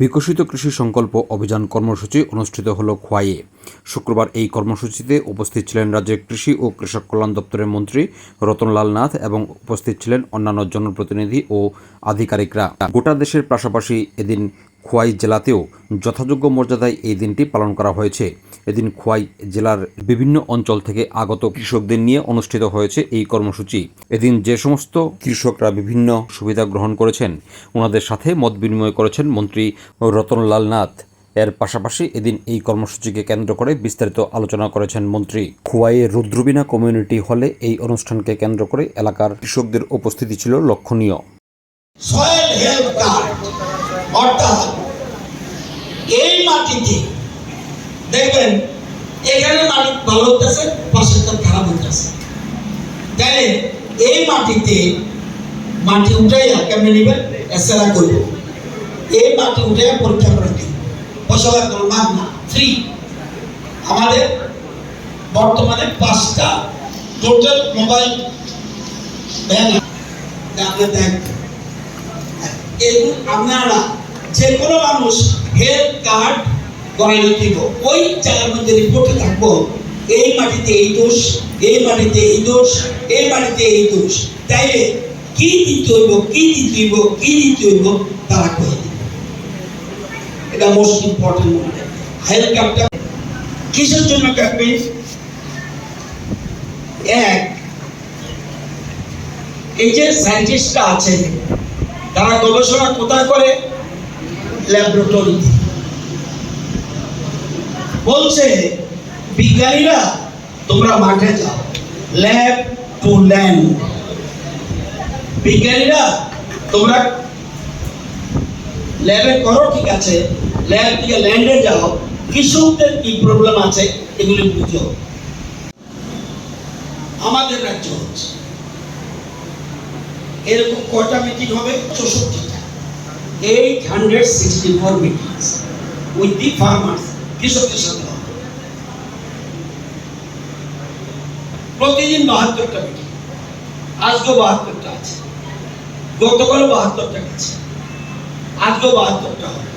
বিকশিত কৃষি সংকল্প অভিযান কর্মসূচি অনুষ্ঠিত হল খোয়াইয়ে। শুক্রবার এই কর্মসূচিতে উপস্থিত ছিলেন রাজ্যের কৃষি ও কৃষক কল্যাণ দপ্তরের মন্ত্রী রতনলাল নাথ এবং উপস্থিত ছিলেন অন্যান্য জনপ্রতিনিধি ও আধিকারিকরা। গোটা দেশের পাশাপাশি এদিন খোয়াই জেলাতেও যথাযোগ্য মর্যাদায় এই দিনটি পালন করা হয়েছে। এদিন খোয়াই জেলার বিভিন্ন অঞ্চল থেকে আগত কৃষকদের নিয়ে অনুষ্ঠিত হয়েছে এই কর্মসূচি। এদিন যে সমস্ত কৃষকরা বিভিন্ন সুবিধা গ্রহণ করেছেন ওনাদের সাথে মত বিনিময় করেছেন মন্ত্রী রতনলাল নাথ। এর পাশাপাশি এদিন এই কর্মসূচিকে কেন্দ্র করে বিস্তারিত আলোচনা করেছেন মন্ত্রী। খোয়াইয়ের রুদ্রবিনা কমিউনিটি হলে এই অনুষ্ঠানকে কেন্দ্র করে এলাকার কৃষকদের উপস্থিতি ছিল লক্ষণীয়। সয়েল হেলথ কার্ড অর্থাৎ এই মাটিতে দেখবেন, এখানে মাটি ভালো হতেছে পাশে খারাপ হতেছে তাহলে এই মাটিতে মাটি উঠাইয়া কেমনে নেবেন? এসেরা করব এই মাটি উঠাইয়া পরীক্ষা করে দিন না ফ্রি আমাদের বর্তমানে পাঁচটা টোটাল মোবাইল ভ্যান আপনার দেখবেন এগুলো আপনারা যে কোনো মানুষ হেলথ কার্ড করাই দিব ওই মধ্যে থাকব। এই মাটিতে এই দোষ, এই মাটিতে এই দোষ, এই মাটিতে এই দোষ। কি দিতে হইব, কি দিতে হইব, কি দিতে হইব, তারা কয়ে দিবে। এটা মোস্ট ইম্পর্টেন্ট মনে কার্ডটা কিসের জন্য ক্যাম্পেইন এক, এই যে সায়েন্টিস্টরা আছে, তারা গবেষণা কোথায় করে? ল্যাবরেটরিতে বলছে, বিজ্ঞানীরা, তোমরা মাঠে যাও। ল্যাব টু ল্যান্ড বিজ্ঞানীরা, তোমরা ল্যাবে করো, ঠিক আছে। ল্যাব থেকে ল্যান্ডে যাও। কৃষকদের কি প্রবলেম আছে? এগুলি বুঝো। আমাদের রাজ্য হচ্ছে। এরকম কটা মিটিং হবে? চৌষট্টিটা। Eight hundred sixty four meetings with the farmers কৃষকদের সাথে প্রতিদিন বাহাত্তরটা মিটিং। আজকেও বাহাত্তরটা আছে। গতকালও বাহাত্তরটা গেছে। আজকেও বাহাত্তরটা হবে।